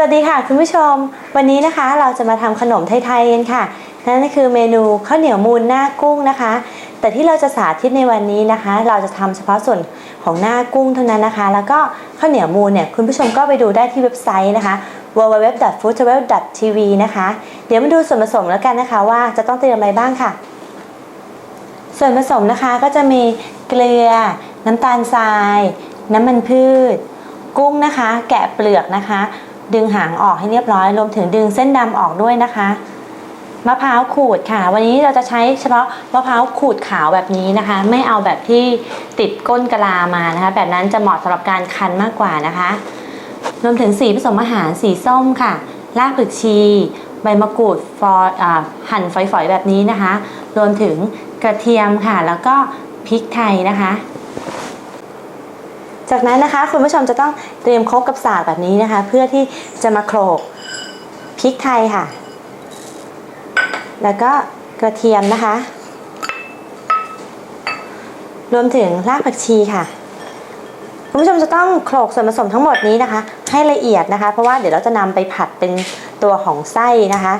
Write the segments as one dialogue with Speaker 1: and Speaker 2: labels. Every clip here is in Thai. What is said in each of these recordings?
Speaker 1: สวัสดีค่ะคุณผู้ชม วันนี้นะคะเราจะมาทำขนมไทยๆกันค่ะ นั่นก็คือเมนูข้าวเหนียวมูนหน้ากุ้งนะคะ แต่ที่เราจะสาธิตในวันนี้นะคะ เราจะทำเฉพาะส่วนของหน้ากุ้งเท่านั้นนะคะ แล้วก็ข้าวเหนียวมูนเนี่ยคุณผู้ชมก็ไปดูได้ที่เว็บไซต์นะคะ www.foodtravel.tv นะคะ เดี๋ยวมาดูส่วนผสมแล้วกันนะคะว่าจะต้องเตรียมอะไรบ้างค่ะ ส่วนผสมนะคะก็จะมีเกลือ น้ำตาลทราย น้ำมันพืช กุ้งนะคะ แกะเปลือกนะคะ ดึงหางออกให้เรียบร้อยรวมถึงดึงเส้นดำออกด้วยนะคะมะพร้าวขูดค่ะ วันนี้เราจะใช้เฉพาะมะพร้าวขูดขาวแบบนี้นะคะ ไม่เอาแบบที่ติดก้นกะลามานะคะ แบบนั้นจะเหมาะสำหรับการคันมากกว่านะคะรวมถึงสีผสมอาหารสีส้มค่ะรากผักชี ใบมะกรูดฟอหั่นฝอยๆแบบนี้นะคะ รวมถึงกระเทียมค่ะ แล้วก็พริกไทยนะคะ จากนั้นนะคะคุณผู้ชมจะต้องเตรียมครกกับสากแบบนี้นะคะ เพื่อที่จะมาโขลกพริกไทยค่ะ แล้วก็กระเทียมนะคะ รวมถึงรากผักชีค่ะ คุณผู้ชมจะต้องโขลกส่วนผสมทั้งหมดนี้นะคะ ให้ละเอียดนะคะ เพราะว่าเดี๋ยวเราจะนำไปผัดเป็นตัวของไส้นะคะ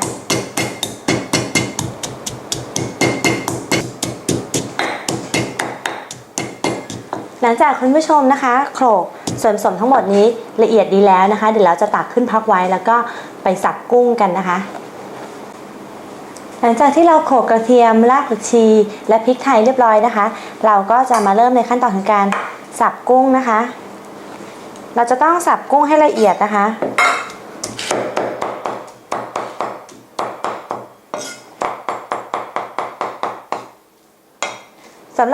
Speaker 1: หลังจากคุณผู้ชมนะคะโขลกส่วนผสมทั้งหมดนี้ละเอียดดีแล้วนะคะ เดี๋ยวเราจะตักขึ้นพักไว้แล้วก็ไปสับกุ้งกันนะคะ หลังจากที่เราโขลกกระเทียมรากผักชี และพริกไทยเรียบร้อยนะคะ เราก็จะมาเริ่มในขั้นตอนของการสับกุ้งนะคะ เราจะต้องสับกุ้งให้ละเอียดนะคะ สำ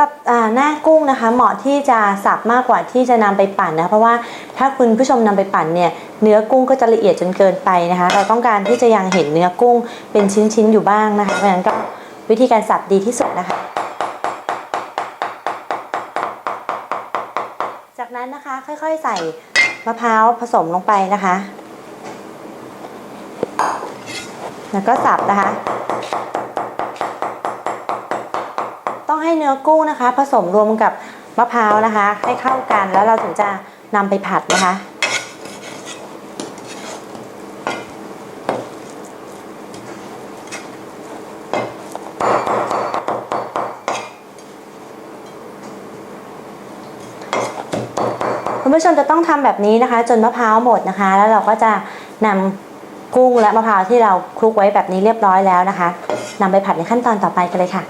Speaker 1: หน้ากุ้งนะคะ เหมาะที่จะสับมากกว่าที่จะนำไปปั่นนะเพราะว่าถ้าคุณผู้ชมนำไปปั่นเนี่ยเนื้อกุ้งก็จะละเอียดจนเกินไปนะคะ เราต้องการที่จะยังเห็นเนื้อกุ้งเป็นชิ้นๆอยู่บ้างนะคะเพราะฉะนั้นก็วิธีการสับดีที่สุดนะคะ จากนั้นนะคะค่อยๆใส่มะพร้าวผสมลงไปนะคะ แล้วก็สับนะคะ ให้เนื้อกุ้งนะคะ ผสมรวมกับมะพร้าวนะคะ ให้เข้ากันแล้วเราถึงจะนำไปผัดนะคะ คุณผู้ชมจะต้องทำแบบนี้นะคะ จนมะพร้าวหมดนะคะ แล้วเราก็จะนำกุ้งและมะพร้าวที่เราคลุกไว้แบบนี้เรียบร้อยแล้วนะคะนำไปผัดในขั้นตอนต่อไปกันเลยค่ะ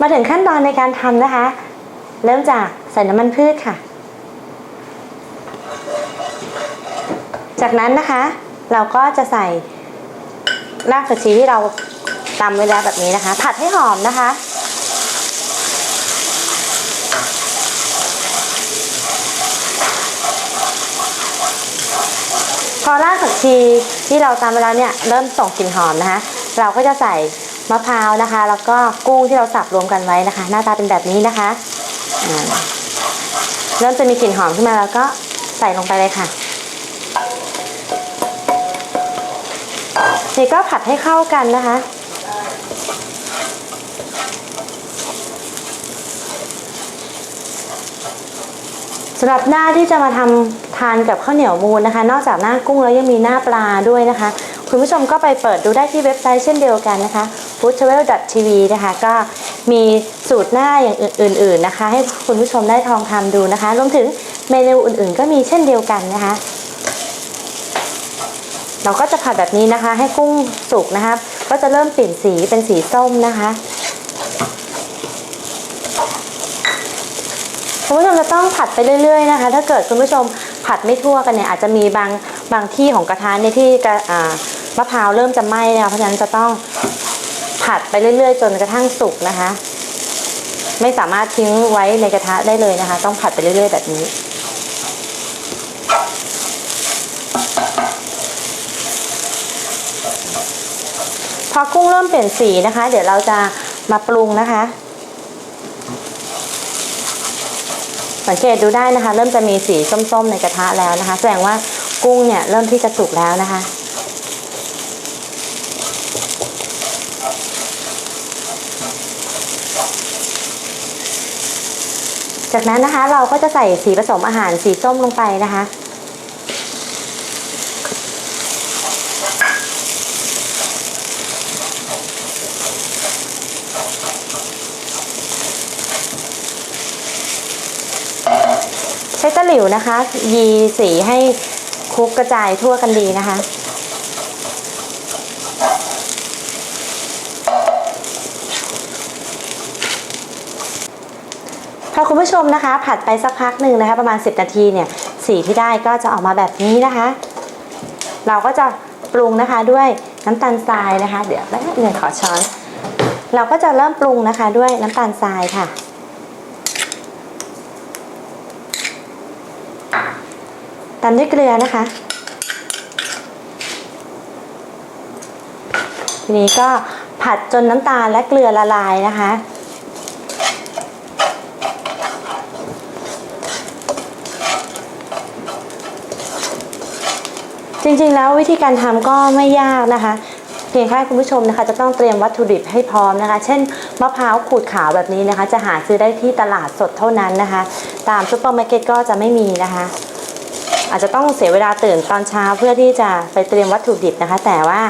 Speaker 1: มาถึงขั้นตอนในการทำนะคะ เริ่มจากใส่น้ำมันพืชค่ะ จากนั้นนะคะ เราก็จะใส่รากผักชีที่เราตำไว้แล้วแบบนี้นะคะ ผัดให้หอมนะคะ พอรากผักชีที่เราตำไปแล้วเนี่ยเริ่มส่งกลิ่นหอมนะคะ เราก็จะใส่ มะพร้าวนะคะ แล้วก็กุ้งที่เราสับรวมกันไว้นะคะ หน้าตาเป็นแบบนี้นะคะเริ่มจะมีกลิ่นหอมขึ้นมาแล้วก็ใส่ลงไปเลยค่ะนี่ก็ผัดให้เข้ากันนะคะสำหรับหน้าที่จะมาทำทานกับข้าวเหนียวมูนนะคะ นอกจากหน้ากุ้งแล้วยังมีหน้าปลาด้วยนะคะ คุณผู้ชมก็ไปเปิดดูได้ที่เว็บไซต์เช่นเดียวกันนะคะ foodtravel.tv นะคะ ก็มีสูตรหน้าอย่างอื่น ๆนะคะ ให้คุณผู้ชมได้ทองทำดูนะคะ รวมถึงเมนูอื่นๆ ก็มีเช่นเดียวกันนะคะ เราก็จะผัดแบบนี้นะคะ ให้กุ้งสุกนะคะก็จะเริ่มเปลี่ยนสีเป็นสีส้มนะคะคุณผู้ชมจะต้องผัดไปเรื่อยๆนะคะ ถ้าเกิดคุณผู้ชมผัดไม่ทั่วกันเนี่ยอาจจะมีบางบางที่ของกระทะเนี่ยที่กระมะพร้าวเริ่มจะไหม้นะคะเพราะฉะนั้นจะต้อง ผัดไปเรื่อยๆ จนกระทั่งสุกนะคะ ไม่สามารถทิ้งไว้ในกระทะได้เลยนะคะ ต้องผัดไปเรื่อย ๆ แบบนี้ พอกุ้งเริ่มเปลี่ยนสีนะคะ เดี๋ยวเราจะมาปรุงนะคะ สังเกตดูได้นะคะ เริ่มจะมีสีส้มๆในกระทะแล้วนะคะ แสดงว่ากุ้งเนี่ยเริ่มที่จะสุกแล้วนะคะ จากนั้นนะคะเราก็จะใส่สีผสมอาหารสีส้มลงไปนะคะ ใช้ตะหลิวนะคะ ยีสีให้คลุกกระจายทั่วกันดีนะคะ พอคุณผู้ชมนะคะ ผัดไปสักพักหนึ่งนะคะ ประมาณ 10 นาทีเนี่ยสีที่ได้ก็จะออกมาแบบนี้นะคะ เราก็จะปรุงนะคะด้วยน้ำตาลทรายนะคะ เดี๋ยวแป๊บนึงขอช้อน เราก็จะเริ่มปรุงนะคะด้วยน้ำตาลทรายค่ะ ตามด้วยเกลือนะคะทีนี้ก็ผัดจนน้ำตาลและเกลือละลายนะคะ จริงๆ แล้ววิธีการทำก็ไม่ยากนะคะเพียงแค่คุณผู้ชมนะคะจะต้องเตรียมวัตถุดิบให้พร้อมนะคะ เช่นมะพร้าวขูดขาวแบบนี้นะคะ จะหาซื้อได้ที่ตลาดสดเท่านั้นนะคะ ตามซุปเปอร์มาร์เก็ตก็จะไม่มีนะคะ อาจจะต้องเสียเวลาตื่นตอนเช้าเพื่อที่จะไปเตรียมวัตถุดิบนะคะ แต่ว่า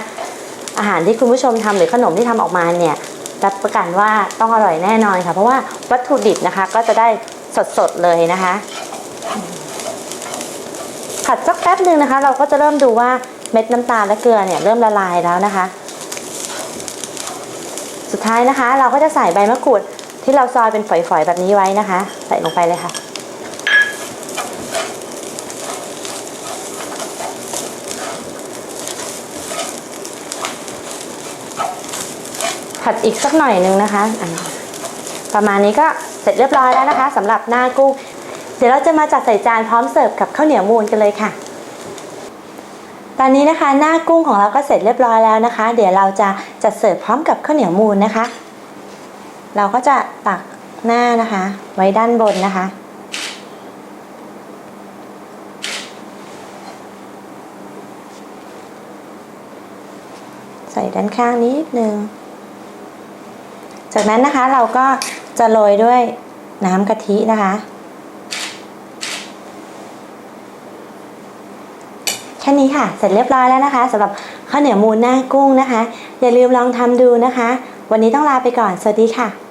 Speaker 1: อาหารที่คุณผู้ชมทำหรือขนมที่ทำออกมาเนี่ยรับประกันว่าต้องอร่อยแน่นอนค่ะ เพราะว่าวัตถุดิบนะคะก็จะได้สดๆเลยนะคะ ผัดสักแป๊บหนึ่งนะคะ เราก็จะเริ่มดูว่าเม็ดน้ำตาลและเกลือเนี่ยเริ่มละลายแล้วนะคะ สุดท้ายนะคะ เราก็จะใส่ใบมะกรูดที่เราซอยเป็นฝอยๆแบบนี้ไว้นะคะ ใส่ลงไปเลยค่ะผัดอีกสักหน่อยนึงนะคะ ประมาณนี้ก็เสร็จเรียบร้อยแล้วนะคะสำหรับหน้ากุ้ง ดี๋ยวเราจะมาจัดใส่จานพร้อมเสิร์ฟกับข้าวเหนียวมูนกันเลยค่ะ ตอนนี้นะคะ หน้ากุ้งของเราก็เสร็จเรียบร้อยแล้วนะคะ เดี๋ยวเราจะจัดเสิร์ฟพร้อมกับข้าวเหนียวมูนนะคะ เราก็จะตักหน้านะคะ ไว้ด้านบนนะคะใส่ด้านข้างนิดนึง จากนั้นนะคะเราก็จะโรยด้วยน้ำกะทินะคะ ค่นี้ค่ะ เสร็จเรียบร้อยแล้วนะคะสำหรับข้าวเหนียวมูนหน้ากุ้งนะคะ อย่าลืมลองทำดูนะคะ วันนี้ต้องลาไปก่อน สวัสดีค่ะ